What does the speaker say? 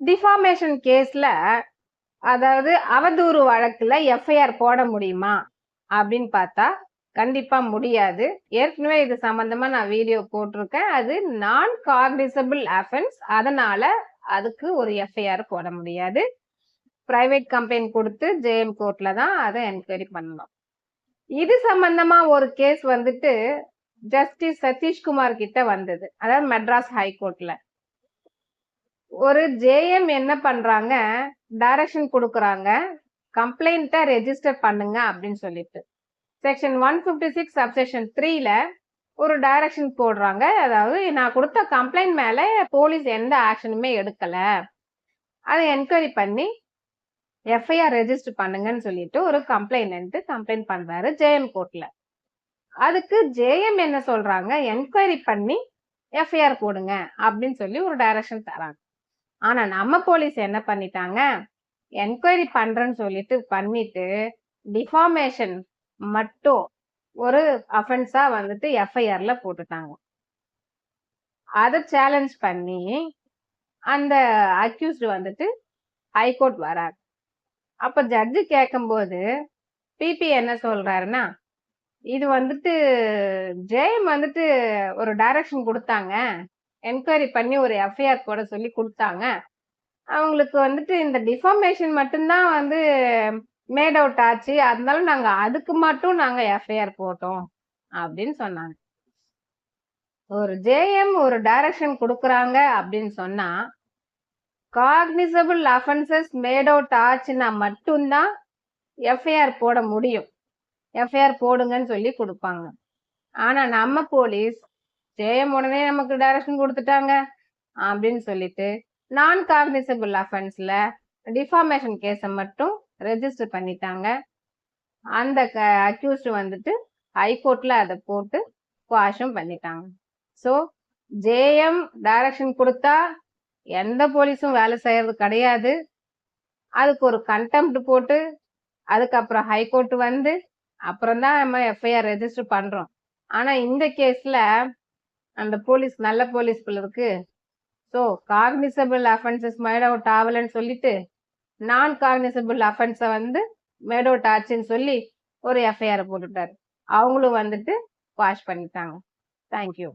Deformation கேஸில் அதாவது அவதூறு வழக்கில் எஃப்ஐஆர் போட முடியுமா? அப்படின்னு பார்த்தா கண்டிப்பாக முடியாது. ஏற்கனவே இது சம்மந்தமாக நான் வீடியோ போட்டிருக்கேன். அது நான் காக்னிசபிள் அஃபென்ஸ் அதனால் அதுக்கு ஒரு எஃப்ஐஆர் போட முடியாது. பிரைவேட் கம்ப்ளைண்ட் கொடுத்து ஜேஎம் கோர்ட்ல தான் அதை என்கொயரி பண்ணணும். இது சம்பந்தமா ஒரு கேஸ் வந்துட்டு ஜஸ்டிஸ் சதீஷ்குமார் கிட்ட வந்தது. அதாவது மெட்ராஸ் ஹைகோர்ட்ல ஒரு ஜேஎம் என்ன பண்றாங்க? டைரக்ஷன் கொடுக்குறாங்க. கம்ப்ளைண்ட்டை ரெஜிஸ்டர் பண்ணுங்க அப்படின்னு சொல்லிட்டு. Section one fifty six subsection த்ரீல ஒரு டைரக்ஷன் போடுறாங்க. அதாவது நான் கொடுத்த கம்ப்ளைண்ட் மேலே போலீஸ் எந்த ஆக்ஷனுமே எடுக்கல. அதை என்கொயரி பண்ணி எஃப்ஐஆர் ரெஜிஸ்டர் பண்ணுங்கன்னு சொல்லிட்டு ஒரு கம்ப்ளைண்ட் கம்ப்ளைண்ட் பண்றாரு ஜேஎம் கோர்ட்ல அதுக்கு ஜேஎம் என்ன சொல்றாங்க? என்கொயரி பண்ணி எஃப்ஐஆர் போடுங்க அப்படின்னு சொல்லி ஒரு டைரக்ஷன் தராங்க. ஆனா நம்ம போலீஸ் என்ன பண்ணிட்டாங்க? என்கொயரி பண்றேன்னு சொல்லிட்டு பண்ணிட்டு டிஃபார்மேஷன் மட்டும் ஒரு அஃபென்ஸா வந்துட்டு எஃப்ஐஆர்ல போட்டுட்டாங்க. அதை சேலஞ்ச் பண்ணி அந்த அக்யூஸ்டு வந்துட்டு ஹைகோர்ட் வராரு. அப்ப ஜட்ஜு கேட்கும்போது பிபி என்ன சொல்றாருன்னா இது வந்துட்டு ஜெயம் வந்துட்டு ஒரு டைரக்ஷன் கொடுத்தாங்க. என்கொயரி பண்ணி ஒரு எஃப்ஐஆர் போட சொல்லி கொடுத்தாங்க. அவங்களுக்கு வந்துட்டு இந்த டிஃபார்மேஷன் மட்டும்தான் வந்து மேட் அவுட் ஆச்சு. அதனால நாங்க அதுக்கு மட்டும் நாங்க எஃப்ஐஆர் போட்டோம் அப்படின்னு சொன்னாங்க. ஒரு ஜேஎம் ஒரு டைரக்ஷன் கொடுக்குறாங்க அப்படின்னு சொன்னா காக்னிசபிள் அஃபென்சஸ் மேட் அவுட் ஆச்சுன்னா மட்டும்தான் எஃப்ஐஆர் போட முடியும். எஃப்ஐஆர் போடுங்கன்னு சொல்லி கொடுப்பாங்க. ஆனா நம்ம போலீஸ் ஜெயம் உடனே நமக்கு டைரக்ஷன் கொடுத்துட்டாங்க அப்படின்னு சொல்லிட்டு நான் காக்னிசபிள் அஃபென்ஸ்ல டிஃபார்மேஷன் கேஸை மட்டும் ரெஜிஸ்டர் பண்ணிட்டாங்க. அந்த அக்யூஸ்டு வந்துட்டு ஹைகோர்ட்ல அதை போட்டு குவாஷும் பண்ணிட்டாங்க. ஸோ ஜேஎம் டைரக்ஷன் கொடுத்தா எந்த போலீஸும் வேலை செய்யறது கிடையாது. அதுக்கு ஒரு கண்டெம்ட் போட்டு அதுக்கப்புறம் ஹைகோர்ட் வந்து அப்புறம் தான் நம்ம எஃப்ஐஆர் ரெஜிஸ்டர் பண்றோம். ஆனா இந்த கேஸ்ல அந்த போலீஸ் நல்ல போலீஸ் இருக்கு. So cognizable offences made out ஆகலன்னு சொல்லிட்டு நான் காக்னிசபிள் அஃபென்ஸை வந்து மேட் அவுட் ஆச்சுன்னு சொல்லி ஒரு எஃப்ஐஆர் போட்டுட்டார். அவங்களும் வந்துட்டு வாஷ் பண்ணிட்டாங்க. தேங்க்யூ